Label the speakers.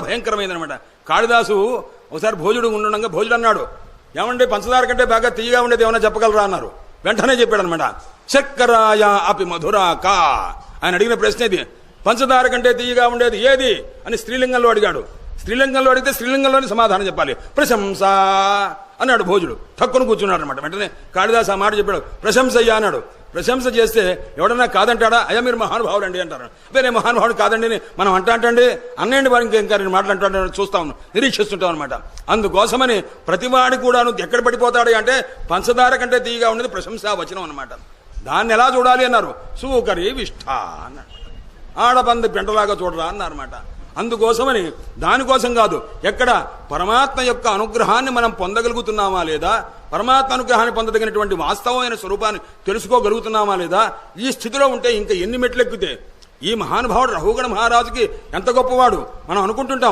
Speaker 1: భయంకరమైందనమాట. కాళిదాసు ఒకసారి భోజుడు ఉండడంగా భోజుడు అన్నాడు ఏమంటే పంచదార కంటే బాగా తీయగా ఉండేది ఏమైనా చెప్పగలరా? అన్నారు. వెంటనే చెప్పాడు అనమాట చక్కరాయ అపి మధురా కా. ఆయన అడిగిన ప్రశ్న ఇది పంచదార కంటే తీయగా ఉండేది ఏది? అని స్త్రీలింగంలో అడిగాడు. స్త్రీలింగంలో అడిగితే స్త్రీలింగంలోనే సమాధానం చెప్పాలి. ప్రశంస అన్నాడు భోజుడు. తక్కువ కూర్చున్నాడు అనమాట వెంటనే కాళిదాసు ఆ మాట చెప్పాడు. ప్రశంస అన్నాడు. ప్రశంస చేస్తే ఎవడన్నా కాదంటాడా? అయ్యా మీరు మహానుభావులు అండి అంటారు. అదే నేను మహానుభావుడు కాదండి మనం అంటా అంటండి అన్నండి వారికి ఇంకా నేను మాట్లాడుతుంటాను చూస్తా ఉన్నాను నిరీక్షిస్తుంటాం అనమాట అందుకోసమని ప్రతివాడి కూడాను ఎక్కడ పడిపోతాడు అంటే పంచదార కంటే తీయగా ఉండేది ప్రశంసా వచనం అనమాట దాన్ని ఎలా చూడాలి అన్నారు. సూకరి విష్ఠ అన్నాడు. ఆడబంది పెంటలాగా చూడరా అన్నారన్నమాట. అందుకోసమని దానికోసం కాదు. ఎక్కడ పరమాత్మ యొక్క అనుగ్రహాన్ని మనం పొందగలుగుతున్నామా లేదా? పరమాత్మ అనుగ్రహాన్ని పొందదగినటువంటి వాస్తవమైన స్వరూపాన్ని తెలుసుకోగలుగుతున్నామా లేదా? ఈ స్థితిలో ఉంటే ఇంకా ఎన్ని మెట్లెక్కితే ఈ మహానుభావుడు రఘుగణ మహారాజుకి ఎంత గొప్పవాడు? మనం అనుకుంటుంటాం.